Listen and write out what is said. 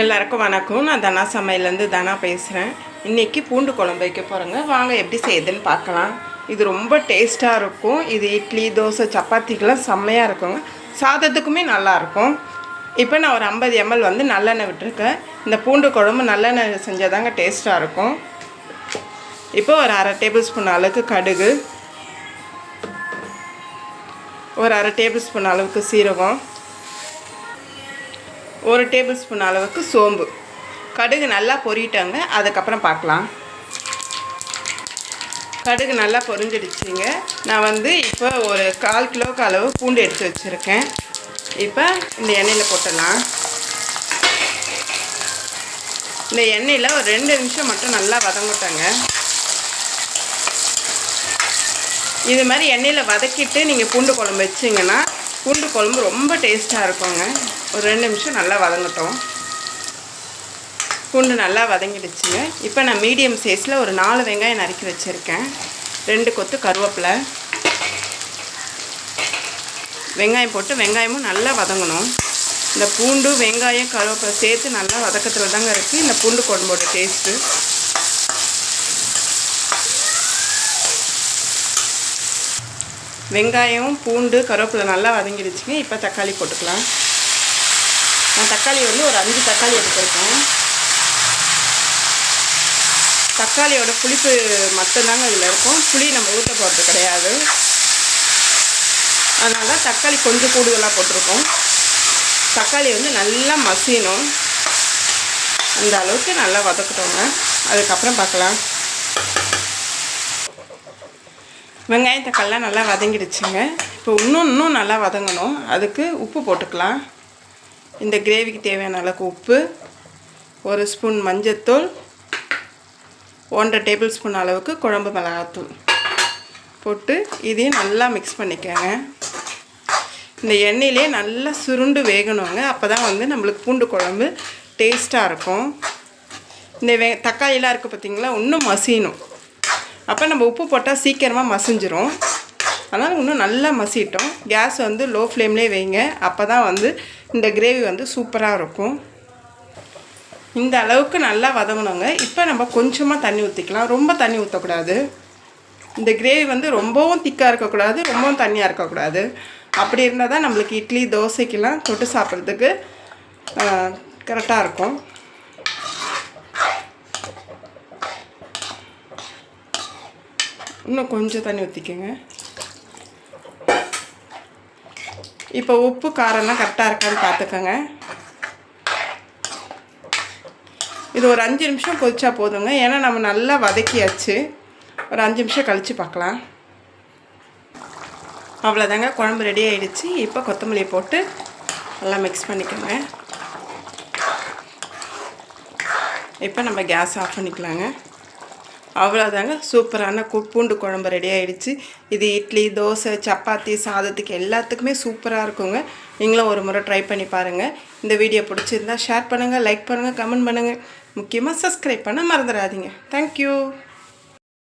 எல்லாருக்கும் வணக்கம். நான் தனா சமையலேருந்து தனா பேசுகிறேன். இன்றைக்கி பூண்டு குழம்பு வைக்க போகிறேங்க. வாங்க எப்படி செய்யுதுன்னு பார்க்கலாம். இது ரொம்ப டேஸ்ட்டாக இருக்கும். இது இட்லி தோசை சப்பாத்திக்கெலாம் செம்மையாக இருக்குங்க. சாதத்துக்குமே நல்லாயிருக்கும் இப்போ நான் ஒரு ஐம்பது எம்எல் வந்து நல்லெண்ணெய் விட்டுருக்கேன். இந்த பூண்டு குழம்பு நல்லெண்ணெய் செஞ்சால் தாங்க டேஸ்ட்டாக இருக்கும். இப்போ ஒரு அரை டேபிள் ஸ்பூன் அளவுக்கு கடுகு. ஒரு அரை டேபிள் ஸ்பூன் அளவுக்கு சீரகம். ஒரு டேபிள் ஸ்பூன் அளவுக்கு சோம்பு. கடுகு நல்லா பொரியிட்டாங்க அதுக்கப்புறம் பார்க்கலாம். கடுகு நல்லா பொரிஞ்சிடுச்சிங்க. நான் வந்து இப்போ ஒரு கால் கிலோக்கு அளவு பூண்டு எடுத்து வச்சுருக்கேன். இப்போ இந்த எண்ணெயில் போட்டலாம் இந்த எண்ணெயில் ஒரு ரெண்டு நிமிஷம் மட்டும் நல்லா வதங்கிட்டாங்க இது மாதிரி எண்ணெயில் வதக்கிட்டு நீங்கள் பூண்டு குழம்பு வச்சிங்கன்னா பூண்டு குழம்பு ரொம்ப டேஸ்ட்டாக இருக்குங்க. ஒரு ரெண்டு நிமிஷம் நல்லா வதங்கட்டும். பூண்டு நல்லா வதங்கிடுச்சுங்க. இப்போ நான் மீடியம் சைஸில் ஒரு நாலு வெங்காயம் நறுக்கி வச்சுருக்கேன். ரெண்டு கொத்து கருவேப்பிலை. வெங்காயம் போட்டு வெங்காயமும் நல்லா வதங்கணும். இந்த பூண்டு வெங்காயம் கருவேப்பிலை சேர்த்து நல்லா வதக்கத்தில் தாங்க இருக்குது இந்த பூண்டு குழம்போட டேஸ்ட்டு வெங்காயம் பூண்டு கருவேப்பிலை நல்லா வதங்கிடுச்சுங்க. இப்போ தக்காளி போட்டுக்கலாம். நான் தக்காளி வந்து ஒரு அஞ்சு தக்காளி எடுத்துருக்கேன். தக்காளியோட புளிப்பு மட்டும்தாங்க இதில் இருக்கும். புளி நம்ம ஊற்ற போகிறது கிடையாது. அதனால தான் தக்காளி கொஞ்சம் கூடுதலாக போட்டிருக்கோம். தக்காளி வந்து நல்லா மசியணும். அந்த அளவுக்கு நல்லா வதக்கிட்டோங்க. அதுக்கப்புறம் பார்க்கலாம். வெங்காயம் தக்காளிலாம் நல்லா வதங்கிடுச்சுங்க. இப்போ இன்னும் இன்னும் நல்லா வதங்கணும். அதுக்கு உப்பு போட்டுக்கலாம். இந்த கிரேவிக்கு தேவையான அளவுக்கு உப்பு. ஒரு ஸ்பூன் மஞ்சத்தூள். ஒன்றரை டேபிள் ஸ்பூன் அளவுக்கு குழம்பு மிளகாத்தூள். போட்டு இதையும் நல்லா மிக்ஸ் பண்ணிக்கோங்க. இந்த எண்ணெயிலே நல்லா சுருண்டு வேகணுங்க. அப்போ தான் வந்து நம்மளுக்கு பூண்டு குழம்பு டேஸ்ட்டாக இருக்கும். இந்த வே தக்காளிலாம் இருக்குது பார்த்திங்களா இன்னும் மசியணும். அப்போ நம்ம உப்பு போட்டால் சீக்கிரமாக மசிஞ்சிரும். அதனால் இன்னும் நல்லா மசிட்டோம். கேஸ் வந்து லோ ஃப்ளேம்லேயே வைங்க. அப்போ தான் வந்து இந்த கிரேவி வந்து சூப்பராக இருக்கும். இந்த அளவுக்கு நல்லா வதங்கணுங்க. இப்போ நம்ம கொஞ்சமாக தண்ணி ஊற்றிக்கலாம் ரொம்ப தண்ணி ஊற்றக்கூடாது இந்த கிரேவி வந்து ரொம்பவும் திக்காக இருக்கக்கூடாது ரொம்பவும் தண்ணியாக இருக்கக்கூடாது. அப்படி இருந்தால் தான் நம்மளுக்கு இட்லி தோசைக்கெலாம் தொட்டு சாப்பிட்றதுக்கு கரெக்டாக இருக்கும். இன்னும் கொஞ்சம் தண்ணி ஊற்றிக்கோங்க இப்போ உப்பு காரம்லாம் கரெக்டாக இருக்கான்னு பார்த்துக்கோங்க இது ஒரு அஞ்சு நிமிஷம் கொதிச்சா போதுங்க. ஏன்னா நம்ம நல்லா வதக்கியாச்சு. ஒரு அஞ்சு நிமிஷம் கழித்து பார்க்கலாம் அவ்வளோதாங்க குழம்பு ரெடி ஆகிடுச்சு இப்போ கொத்தமல்லி போட்டு நல்லா மிக்ஸ் பண்ணிக்கோங்க. இப்போ நம்ம கேஸ் ஆஃப் பண்ணிக்கலாங்க. அவ்வளோதாங்க சூப்பரான பூண்டு குழம்பு ரெடி ஆகிடுச்சு இது இட்லி தோசை சப்பாத்தி சாதத்துக்கு எல்லாத்துக்குமே சூப்பராக இருக்குங்க. நீங்களும் ஒரு முறை ட்ரை பண்ணி பாருங்கள் இந்த வீடியோ பிடிச்சிருந்தா ஷேர் பண்ணுங்கள் லைக் பண்ணுங்கள் கமெண்ட் பண்ணுங்கள் முக்கியமாக சப்ஸ்கிரைப் பண்ண மறந்துடாதீங்க. தேங்க்யூ